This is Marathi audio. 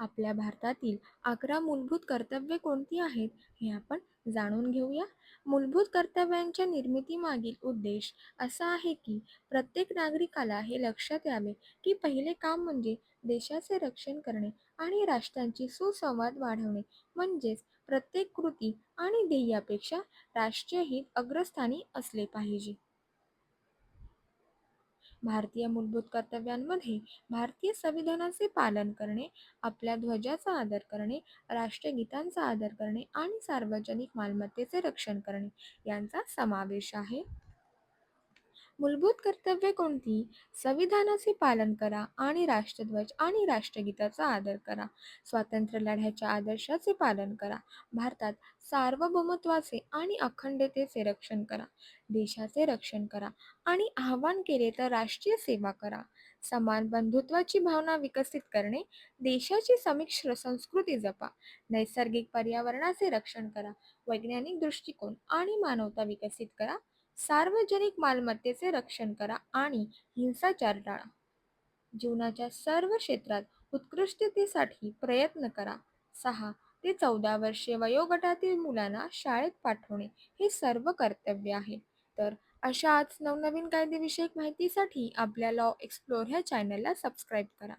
आपल्या भारतातील अकरा मूलभूत कर्तव्ये कोणती आहेत हे आपण जाणून घेऊया. मूलभूत कर्तव्यांच्या निर्मितीमागील उद्देश असा आहे की प्रत्येक नागरिकाला हे लक्षात यावे की पहिले काम म्हणजे देशाचे रक्षण करणे आणि राष्ट्रांची सुसंवाद वाढवणे म्हणजेच प्रत्येक कृती आणि ध्येयापेक्षा राष्ट्रीय हित अग्रस्थानी असले पाहिजे. भारतीय मूलभूत कर्तव्यांमध्ये भारतीय संविधानाचे पालन करणे आपल्या ध्वजाचा आदर करणे राष्ट्रगीतांचा आदर करणे आणि सार्वजनिक मालमत्तेचे रक्षण करणे यांचा समावेश आहे. मूलभूत कर्तव्ये कोणती? संविधानाचे पालन करा आणि राष्ट्रध्वज आणि राष्ट्रगीताचा आदर करा. स्वातंत्र्य लढ्याच्या आदर्शाचे पालन करा. भारतात सार्वभौमत्वाचे आणि अखंडतेचे रक्षण करा. देशाचे रक्षण करा आणि आवाहन केले तर राष्ट्रीय सेवा करा. समान बंधुत्वाची भावना विकसित करणे देशाची समिश्र संस्कृती जपा. नैसर्गिक पर्यावरणाचे रक्षण करा. वैज्ञानिक दृष्टिकोन आणि मानवता विकसित करा. सार्वजनिक मालमत्तेचे रक्षण करा आणि हिंसाचार टाळा. जीवनाच्या सर्व क्षेत्रात उत्कृष्टतेसाठी प्रयत्न करा. सहा ते चौदा वर्षे वयोगटातील मुलांना शाळेत पाठवणे हे सर्व कर्तव्य आहे. तर अशाच नवनवीन कायदेविषयक माहितीसाठी आपल्या लॉ एक्सप्लोर ह्या चॅनलला सबस्क्राईब करा.